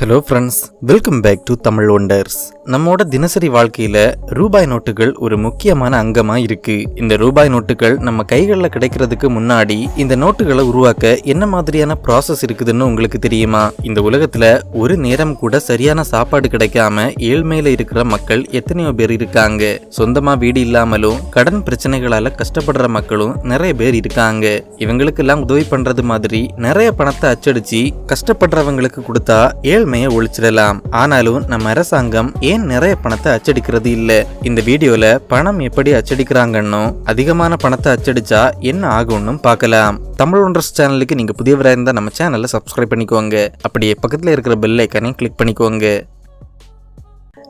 Hello friends welcome back to Tamil wonders நம்மோட தினசரி வாழ்க்கையில் ரூபாய் நோட்டுகள் ஒரு முக்கியமான அங்கமாக இருக்குது இந்த ரூபாய் நோட்டுகள் நம்ம கைகளில் கிடைக்கிறதுக்கு முன்னாடி இந்த நோட்டுகளை உருவாக்க என்ன மாதிரியான ப்ராசஸ் இருக்குதுன்னு உங்களுக்கு தெரியுமா? இந்த உலகத்தில் ஒரு நேரம் கூட சரியான சாப்பாடு கிடைக்காம ஏழ்மையில் இருக்கிற மக்கள் எத்தனையோ பேர் இருக்காங்க. சொந்தமாக வீடு இல்லாமலும் கடன் பிரச்சனைகளால் கஷ்டப்படுற மக்களும் நிறைய பேர் இருக்காங்க. இவங்களுக்கெல்லாம் உதவி பண்ணுறது மாதிரி நிறைய பணத்தை அச்சடிச்சு கஷ்டப்படுறவங்களுக்கு கொடுத்தா ஏழ் ஏழ்மையை ஒழிச்சிடலாம். ஆனாலும் நம்ம அரசாங்கம் ஏன் நிறைய பணத்தை அச்சடிக்கிறது இல்ல? இந்த வீடியோல பணம் எப்படி அச்சடிக்கிறாங்கன்னு அதிகமான பணத்தை அச்சடிச்சா என்ன ஆகும்னு பார்க்கலாம். தமிழ் ஒன்றர்ஸ் சேனலுக்கு நீங்க புதியவராக இருந்தா நம்ம சேனலை சப்ஸ்கிரைப் பண்ணிக்கோங்க. அப்படியே பக்கத்துல இருக்கிற பெல் ஐக்கனையும் கிளிக் பண்ணிக்கோங்க.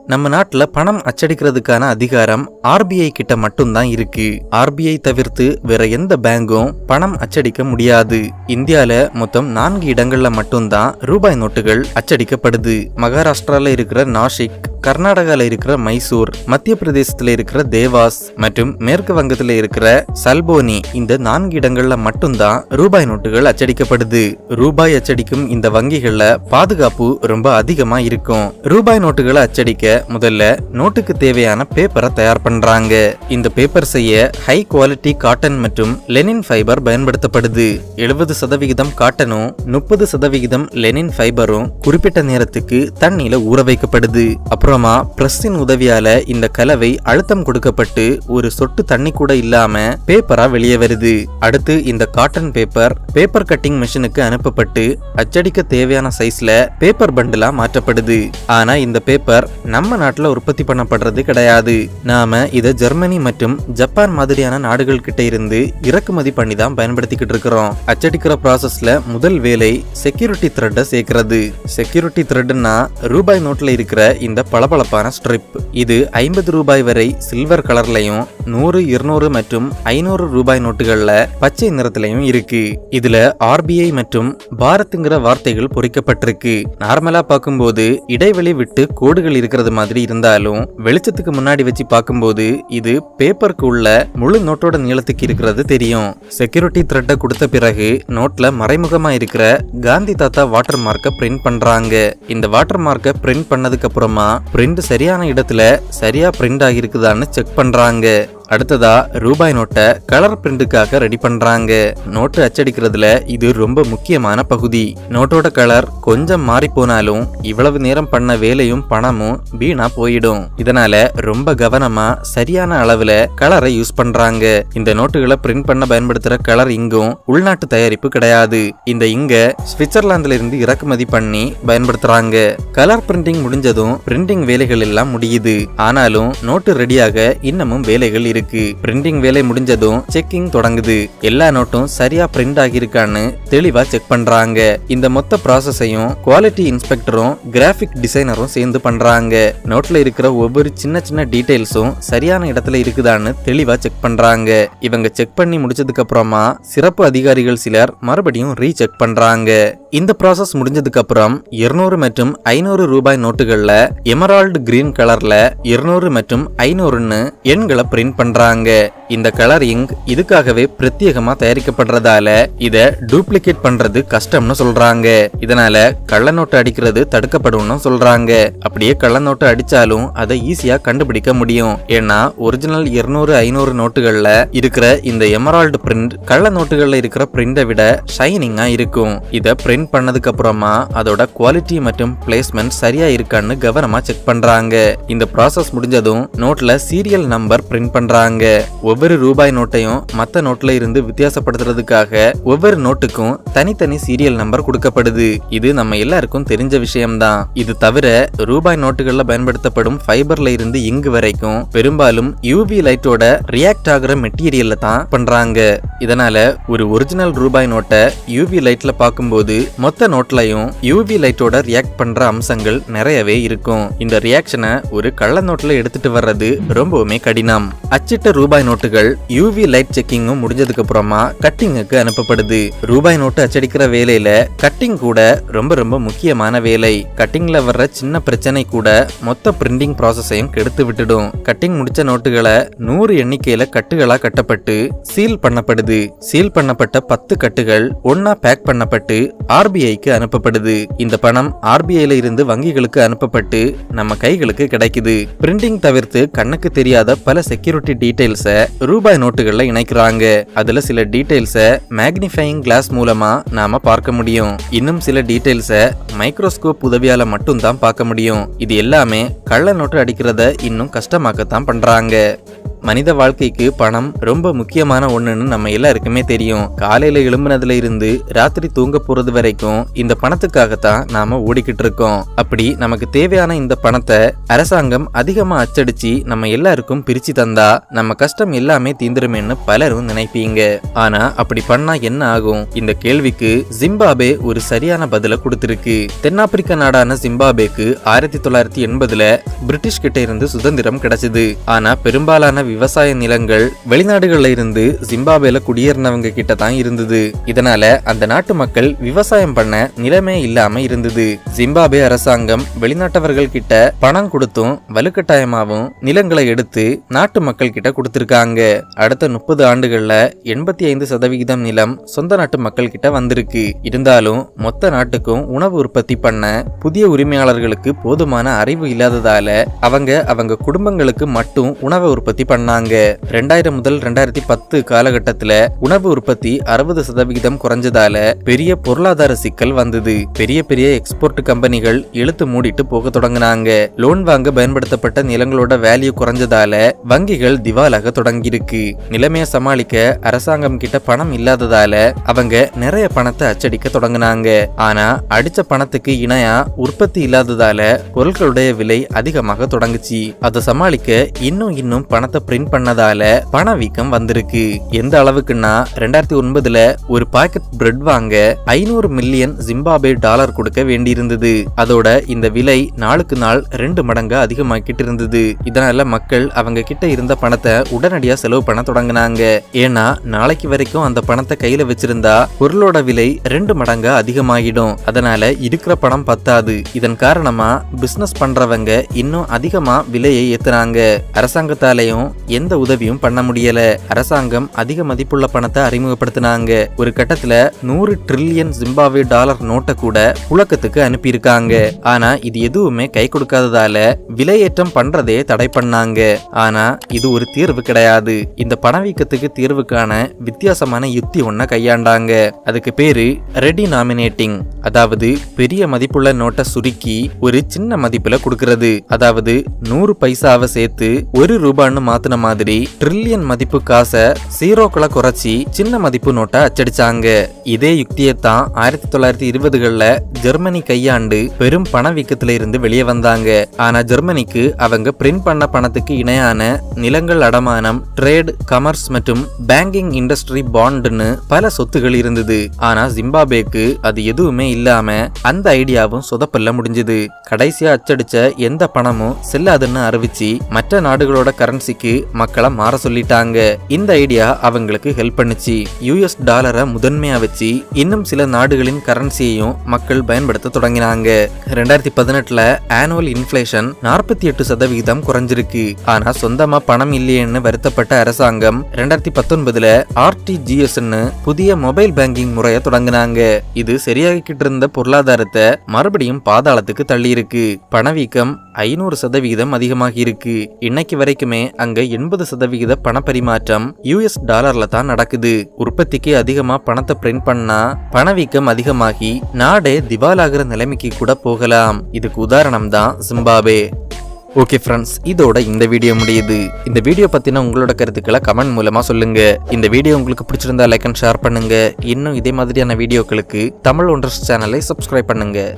நம்ம நாட்டில் பணம் அச்சடிக்கிறதுக்கான அதிகாரம் ஆர்பிஐ கிட்ட மட்டும்தான் இருக்கு. ஆர்பிஐ தவிர்த்து வேற எந்த பேங்கும் பணம் அச்சடிக்க முடியாது. இந்தியால மொத்தம் நான்கு இடங்கள்ல மட்டும்தான் ரூபாய் நோட்டுகள் அச்சடிக்கப்படுது. மகாராஷ்டிரால இருக்கிற நாஷிக் கர்நாடகாவில் இருக்கிற மைசூர் மத்திய பிரதேசத்தில் இருக்கிற தேவாஸ் மற்றும் மேற்கு வங்கத்தில் இருக்கிற சல்போனி இந்த நான்கு இடங்கள்ல மட்டும்தான் ரூபாய் நோட்டுகள் அச்சடிக்கப்படுது. ரூபாய் அச்சடிக்கும் இந்த வங்கிகள்ல பாதுகாப்பு ரொம்ப அதிகமா இருக்கும். ரூபாய் நோட்டுகளை அச்சடிக்க முதல்ல நோட்டுக்கு தேவையான பேப்பரை தயார் பண்றாங்க. இந்த பேப்பர் செய்ய ஹை குவாலிட்டி காட்டன் மற்றும் லெனின் ஃபைபர் பயன்படுத்தப்படுது. எழுபது சதவிகிதம் காட்டனும் முப்பது சதவிகிதம் லெனின் ஃபைபரும் குறிப்பிட்ட நேரத்துக்கு தண்ணியில ஊற வைக்கப்படுது. அப்புறம் பிரஸ்ஸின் உதவியால இந்த கலவை அழுத்தம் கொடுக்கப்பட்டு ஒரு சொட்டு தண்ணி கூட இல்லாம பேப்பரா வெளியே வருது. அடுத்து இந்த காட்டன் பேப்பர் பேப்பர் கட்டிங் மிஷினுக்கு அனுப்பப்பட்டு அச்சடிக்க தேவையான சைஸ்ல பேப்பர் பண்டிலா மாற்றப்படுது. ஆனா இந்த பேப்பர் நம்ம நாட்டுல உற்பத்தி பண்ணப்படுறது கிடையாது. நாம இதை ஜெர்மனி மற்றும் ஜப்பான் மாதிரியான நாடுகள் கிட்ட இருந்து இறக்குமதி பண்ணி தான் பயன்படுத்திக்கிட்டு இருக்கிறோம். அச்சடிக்கிற ப்ராசஸ்ல முதல் வேலை செக்யூரிட்டி த்ரெட்டை சேர்க்கிறது. செக்யூரிட்டி த்ரெட்னா ரூபாய் நோட்ல இருக்கிற இந்த பளபளப்பான ஸ்ட்ரிப் இது ஐம்பது ரூபாய் வரை சில்வர் கலர்லையும் நூறு இருநூறு மற்றும் ஐநூறு ரூபாய் நோட்டுகள்ல பச்சை நிறத்திலையும் இருக்கு. இதுல ஆர்பிஐ மற்றும் பாரத்ங்கிற வார்த்தைகள் பொறிக்கப்பட்டிருக்கு. நார்மலா பார்க்கும்போது இடைவெளி விட்டு கோடுகள் இருக்கிறது மாதிரி இருந்தாலும் வெளிச்சத்துக்கு முன்னாடி வச்சு பார்க்கும்போது இது பேப்பருக்கு உள்ள முழு நோட்டோட நீளத்துக்கு இருக்கிறது தெரியும். செக்யூரிட்டி த்ரெட்டை கொடுத்த பிறகு நோட்ல மறைமுகமா இருக்கிற காந்தி தாத்தா வாட்டர் மார்க்கை பிரிண்ட் பண்றாங்க. இந்த வாட்டர் மார்க்கை பிரிண்ட் பண்ணதுக்கு அப்புறமா பிரிண்ட் சரியான இடத்துல சரியா பிரிண்ட் ஆகிருக்குதான்னு செக் பண்றாங்க. அடுத்ததா ரூபாய் நோட்டை கலர் பிரிண்ட்டுக்காக ரெடி பண்றாங்க. நோட்டு அச்சடிக்கிறதுல இது ரொம்ப முக்கியமான பகுதி. நோட்டோட கலர் கொஞ்சம் மாறி போனாலும் இவ்வளவு நேரம் பண்ண வேலையும் பணமும் வீணா போயிடும். இதனால ரொம்ப கவனமா சரியான அளவுல கலரை யூஸ் பண்றாங்க. இந்த நோட்டுகளை பிரிண்ட் பண்ண பயன்படுத்துற கலர் இங்கும் உள்நாட்டு தயாரிப்பு கிடையாது. இந்த இங்க சுவிட்சர்லாந்துல இருந்து இறக்குமதி பண்ணி பயன்படுத்துறாங்க. கலர் பிரிண்டிங் முடிஞ்சதும் பிரிண்டிங் வேலைகள் எல்லாம் முடியுது. ஆனாலும் நோட்டு ரெடியாக இன்னமும் வேலைகள் இருக்கு. பிரிண்டிங் வேலை முடிஞ்சதும் செக்கிங் தொடங்குது. எல்லா நோட்டும் சரியா பிரிண்ட் ஆகியிருக்கான்னு தெளிவா செக் பண்றாங்க. இந்த மொத்த ப்ராசஸையும் குவாலிட்டி இன்ஸ்பெக்டரும் கிராஃபிக் டிசைனரும் சேர்ந்து பண்றாங்க. நோட்ல இருக்கிற ஒவ்வொரு சின்ன சின்ன டீடைல்ஸும் சரியான இடத்துல இருக்குதான்னு தெளிவா செக் பண்றாங்க. இவங்க செக் பண்ணி முடிச்சதுக்கு அப்புறமா சிறப்பு அதிகாரிகள் சிலர் மறுபடியும் ரீசெக் பண்றாங்க. இந்த ப்ராசஸ் முடிஞ்சதுக்கு அப்புறம் இருநூறு மற்றும் ஐநூறு ரூபாய் நோட்டுகளில் எமரால்டு கிரீன் கலர்ல இருநூறு மற்றும் ஐநூறுன்னு எண்களை பிரிண்ட் பண்றாங்க. இந்த கலரிங் இதுக்காகவே பிரத்யேகமா தயாரிக்கப்படுறதால இத டூப்ளிகேட் பண்றது கஷ்டம்னு சொல்றாங்க. இதனால கள்ள நோட்டு அடிக்கிறது தடுக்கப்படும்னு சொல்றாங்க. அப்படியே கள்ள நோட்டு அடிச்சாலும் அதை ஈஸியா கண்டுபிடிக்க முடியும். ஏன்னா ஒரிஜினல் இருநூறு ஐநூறு நோட்டுகள்ல இருக்கிற இந்த எமரால்டு பிரிண்ட் கள்ள நோட்டுகள்ல இருக்கிற பிரிண்டை விட ஷைனிங்கா இருக்கும். இதை பிரிண்ட் பண்ணதுக்கு அப்புறமா அதோட குவாலிட்டி மற்றும் பிளேஸ்மெண்ட் சரியா இருக்கான்னு கவனமா செக் பண்றாங்க. இந்த ப்ராசஸ் முடிஞ்சதும் நோட்ல சீரியல் நம்பர் பிரிண்ட் பண்றாங்க. ஒவ்வொரு ரூபாய் நோட்டையும் மத்த நோட்ல இருந்து வித்தியாசப்படுத்துறதுக்காக ஒவ்வொரு நோட்டுக்கும் தனித்தனி சீரியல் நம்பர் கொடுக்கப்படுது. இது நம்ம எல்லாருக்கும் தெரிஞ்ச விஷயம்தான். இது தவிர ரூபாய் நோட்டுகள்ல பயன்படுத்தப்படும் ஃபைபர்ல இருந்து இங்கு வரைக்கும் பெரும்பாலும் யூவி லைட்டோட ரியாக்ட் ஆகுற மெட்டீரியல்ல தான் பண்றாங்க. இதனால ஒரு ஒரிஜினல் ரூபாய் நோட்டை யூவி லைட்ல பார்க்கும்போது மொத்த நோட்லையும் யூவி லைட்டோட ரியாக்ட் பண்ற அம்சங்கள் நிறையவே இருக்கும். இந்த ரியாக்ஷனை ஒரு கள்ள நோட்ல எடுத்துட்டு வர்றது ரொம்பவுமே கடினம். அச்சிட்ட ரூபாய் நோட்டுகள் யூவி லைட் செக்கிங்கும் முடிஞ்சதுக்கு அப்புறமா கட்டிங்குக்கு அனுப்பப்படுது. ரூபாய் நோட்டு அச்சடிக்கிற வேலையில கட்டிங் கூட ரொம்ப ரொம்ப முக்கியமான வேலை. கட்டிங்ல வர்ற சின்ன பிரச்சனை கூட மொத்த பிரிண்டிங் ப்ராசஸையும் கெடுத்து விட்டுடும். கட்டிங் முடிச்ச நோட்டுகளை நூறு எண்ணிக்கையில கட்டுகளா கட்டப்பட்டு சீல் பண்ணப்படுது. சீல் பண்ணப்பட்ட பத்து கட்டுகள் ஒன்னா பேக் பண்ணப்பட்டு ஆர்பிஐக்கு அனுப்பப்படுது. இந்த பணம் ஆர்பிஐல இருந்து வங்கிகளுக்கு அனுப்பப்பட்டு நம்ம கைகளுக்கு கிடைக்குது. பிரிண்டிங் தவிர்த்து கண்ணுக்கு தெரியாத பல செக்யூரிட்டி டீடைல்ஸ ரூபாய் நோட்டுகள்ல இணைக்கிறாங்க. அதுல சில டீடைல்ஸ மேக்னிஃபையிங் கிளாஸ் மூலமா நாம பார்க்க முடியும். இன்னும் சில டீடைல்ஸ மைக்ரோஸ்கோப் உதவியால மட்டும்தான் பார்க்க முடியும். இது எல்லாமே கள்ள நோட்டு அடிக்கிறத இன்னும் கஷ்டமாக்கத்தான் பண்றாங்க. மனித வாழ்க்கைக்கு பணம் ரொம்ப முக்கியமான ஒண்ணுன்னு நம்ம எல்லாருக்குமே தெரியும். காலையில எழும்புனதுல இருந்து ராத்திரி தூங்க போறது வரைக்கும் இந்த பணத்துக்காகத்தான் நாம ஓடிக்கிட்டு இருக்கோம். அப்படி நமக்கு தேவையான இந்த பணத்தை அரசாங்கம் அதிகமா அச்சடிச்சு நம்ம எல்லாருக்கும் பிரிச்சு தந்தா நம்ம கஷ்டம் எல்லாமே தீந்துருமேன்னு பலரும் நினைப்பீங்க. ஆனா அப்படி பண்ணா என்ன ஆகும்? இந்த கேள்விக்கு ஜிம்பாபே ஒரு சரியான பதில கொடுத்திருக்கு. தென்னாப்பிரிக்க நாடான ஜிம்பாபேக்கு ஆயிரத்தி தொள்ளாயிரத்தி எண்பதுல பிரிட்டிஷ் கிட்ட இருந்து சுதந்திரம் கிடைச்சது. ஆனா பெரும்பாலான விவசாய நிலங்கள் வெளிநாடுகள்ல இருந்து ஜிம்பாபேல குடியேறினவங்க கிட்ட தான் இருந்தது. இதனால அந்த நாட்டு மக்கள் விவசாயம் பண்ண நிலமே இல்லாம இருந்தது. ஜிம்பாபே அரசாங்கம் வெளிநாட்டவர்கள் கிட்ட பணம் கொடுத்தும் வலுக்கட்டாயமாவும் நிலங்களை எடுத்து நாட்டு மக்கள் கிட்ட கொடுத்திருக்காங்க. அடுத்த முப்பது ஆண்டுகள்ல எண்பத்தி ஐந்து சதவிகிதம் நிலம் சொந்த நாட்டு மக்கள் கிட்ட வந்திருக்கு. இருந்தாலும் மொத்த நாட்டுக்கும் உணவு உற்பத்தி பண்ண புதிய உரிமையாளர்களுக்கு போதுமான அறிவு இல்லாததால அவங்க அவங்க குடும்பங்களுக்கு மட்டும் உணவை உற்பத்தி பண்ண பண்ணாங்க. ரெண்டாயிரம் முதல் ரெண்டாயிரத்தி பத்து காலகட்டத்துல உணவு உற்பத்தி அறுபது சதவிகிதம் குறைஞ்சதால பெரிய பொருளாதார சிக்கல் வந்தது. பெரிய பெரிய எக்ஸ்போர்ட் கம்பெனிகள் இழுத்து மூடிட்டு போக தொடங்கினாங்க. லோன் வாங்க பயன்படுத்தப்பட்ட நிலங்களோட வேல்யூ குறைஞ்சதால வங்கிகள் திவாலாக தொடங்கியிருக்கு. நிலைமைய சமாளிக்க அரசாங்கம் கிட்ட பணம் இல்லாததால அவங்க நிறைய பணத்தை அச்சடிக்க தொடங்கினாங்க. ஆனா அடிச்ச பணத்துக்கு இணையா உற்பத்தி இல்லாததால பொருட்களுடைய விலை அதிகமாக தொடங்குச்சு. அதை சமாளிக்க இன்னும் இன்னும் பணத்தை பிரிண்ட் பண்ணதால பணவீக்கம் வந்திருக்கு. எந்த அளவுக்குன்னா ரெண்டாயிரத்தி ஒன்பதுல ஒரு பாக்கெட் பிரெட் வாங்க ஐநூறு மில்லியன் ஜிம்பாபே டாலர் கொடுக்க வேண்டியிருந்தது. அதோட இந்த விலை நாளுக்கு நாள் ரெண்டு மடங்கு அதிகமாக்கிட்டு இருந்தது. இதனால மக்கள் அவங்க கிட்ட இருந்த பணத்தை உடனடியா செலவு பண்ண தொடங்கினாங்க. ஏன்னா நாளைக்கு வரைக்கும் அந்த பணத்தை கையில வச்சிருந்தா பொருளோட விலை ரெண்டு மடங்கு அதிகமாகிடும். அதனால இருக்கிற பணம் பத்தாது. இதன் காரணமா பிசினஸ் பண்றவங்க இன்னும் அதிகமா விலையை ஏத்துறாங்க அரசாங்கத்தாலையும் எந்த உதவியும் பண்ண முடியல. அரசாங்கம் அதிக மதிப்புள்ள பணத்தை அறிமுகப்படுத்தினாங்க. ஒரு கட்டத்துல நூறு ட்ரில்லியன் ஜிம்பாவே டாலர் நோட்டை கூட புழக்கத்துக்கு அனுப்பியிருக்காங்க. ஆனா இது எதுவுமே கை கொடுக்காததால விலையேற்றம் பண்றதே தடை பண்ணாங்க. ஆனா இது ஒரு தீர்வு கிடையாது. இந்த பணவீக்கத்துக்கு தீர்வுக்கான வித்தியாசமான யுக்தி ஒன்ன கையாண்டாங்க. அதுக்கு பேரு ரெடி நாமினேட்டிங் அதாவது பெரிய மதிப்புள்ள நோட்டை சுருக்கி ஒரு சின்ன மதிப்புல கொடுக்கறது. அதாவது நூறு பைசாவை சேர்த்து ஒரு ரூபான்னு மாத்தின மாதிரி ட்ரில்லியன் மதிப்பு காசை சீரோக்களை குறைச்சி சின்ன மதிப்பு நோட்டை அச்சடிச்சாங்க. இதே யுக்தியை தான் ஆயிரத்தி தொள்ளாயிரத்தி இருபதுகள்ல ஜெர்மனி கையாண்டு பெரும் பணவீக்கத்தில இருந்து வெளியே வந்தாங்க. ஆனா ஜெர்மனிக்கு அவங்க பிரிண்ட் பண்ண பணத்துக்கு இணையான நிலங்கள் அடமானம் ட்ரேட் கமர்ஸ் மற்றும் பேங்கிங் இண்டஸ்ட்ரி பாண்டுன்னு பல சொத்துகள் இருந்தது. ஆனா ஜிம்பாபேக்கு அது எதுவுமே இல்லாம அந்த ஐடியாவும் சொதப்பல்ல முடிஞ்சது. கடைசியா அச்சடிச்ச எந்த பணமும் செல்லாதுன்னு அறிவிச்சு மற்ற நாடுகளோட கரன்சிக்கு மக்களை மாற சொல்லிட்டாங்க. இந்த ஐடியா அவங்களுக்கு ஹெல்ப் பண்ணுச்சு. யூஎஸ் டாலரை முதன்மையா வச்சு இன்னும் சில நாடுகளின் கரன்சியையும் மக்கள் பயன்படுத்த தொடங்கினாங்க. ரெண்டாயிரத்தி பதினெட்டுல ஆனுவல் இன்ஃபிளேஷன் நாற்பத்தி எட்டு சதவிகிதம் குறைஞ்சிருக்கு. ஆனா சொந்தமா பணம் இல்லையேன்னு வருத்தப்பட்ட அரசாங்கம் ரெண்டாயிரத்தி பத்தொன்பதுல ஆர்டிஜிஎஸ்ன்னு புதிய மொபைல் பேங்கிங் முறையை தொடங்கினாங்க. இது சரியாகிக்கிட்டு இருந்த பொருளாதாரத்தை மறுபடியும் பாதாளத்துக்கு தள்ளி இருக்கு பணவீக்கம் ஐநூறு சதவிகிதம் அதிகமாகி இருக்கு இன்னைக்கு வரைக்குமே அங்க எண்பது சதவிகித பணப்பரிமாற்றம் யூஎஸ் டாலர்ல தான் நடக்குது. உற்பத்திக்கு அதிகமா பணத்தை பிரிண்ட் பண்ணா பணவீக்கம் அதிகமாகி நாடே திவாலாகிற நிலைமைக்கு கூட போகலாம். இதுக்கு உதாரணம் தான் ஜிம்பாபே ஓகே ஃப்ரெண்ட்ஸ் இதோட இந்த வீடியோ முடியுது. இந்த வீடியோ பற்றின உங்களோட கருத்துக்களை கமெண்ட் மூலமாக சொல்லுங்க. இந்த வீடியோ உங்களுக்கு பிடிச்சிருந்தா லைக் அண்ட் ஷேர் பண்ணுங்க. இன்னும் இதே மாதிரியான வீடியோக்களுக்கு தமிழ் ஒன்றர்ஸ் சேனலை சப்ஸ்கிரைப் பண்ணுங்கள்